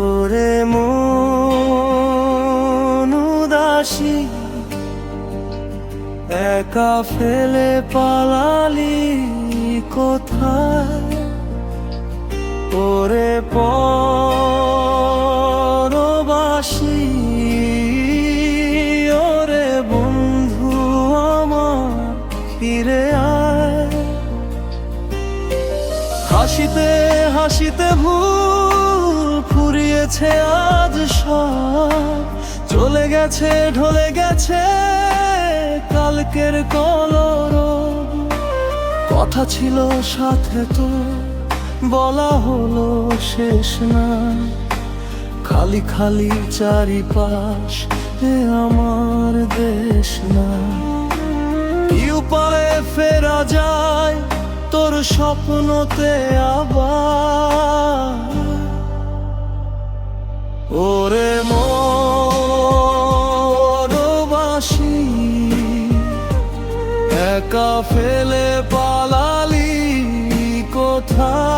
ওরে মনুদাসী একা ফেলে পালালি কোথায়? ওরে পরবাসী। ওরে বন্ধু আমার, ফিরে আয়। হাসিতে হাসিতে ভুল ফুরিয়েছে আজ সব। চলে গেছে, ঢলে গেছে কালকের কলর কথা ছিল সাথে তো বলা হলো শেষ না। খালি খালি চারিপাশ আমার দেশ না। কি উপায়ে ফেরা যায় তোর স্বপ্নতে আবার। ওরে মরবাসী, একা ফেলে পালালি কোথায়?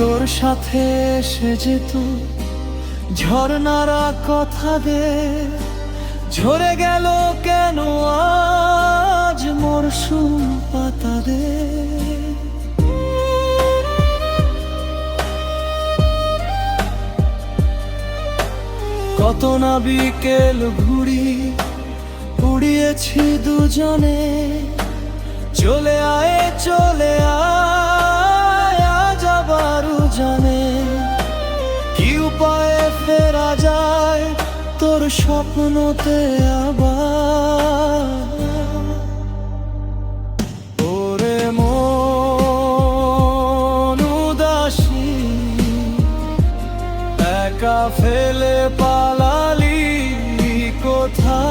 তোর সাথে এসে যেত ঝর্ণারা কথা দে। ঝরে গেল কেন আজ মরশুম পাতা দে। কত না বিকেল ঘুড়ি উড়িয়েছি দুজনে। পায়ে ফেরা যায় তোর স্বপ্নতে আবার। একা ফেলে পালালি কোথায়?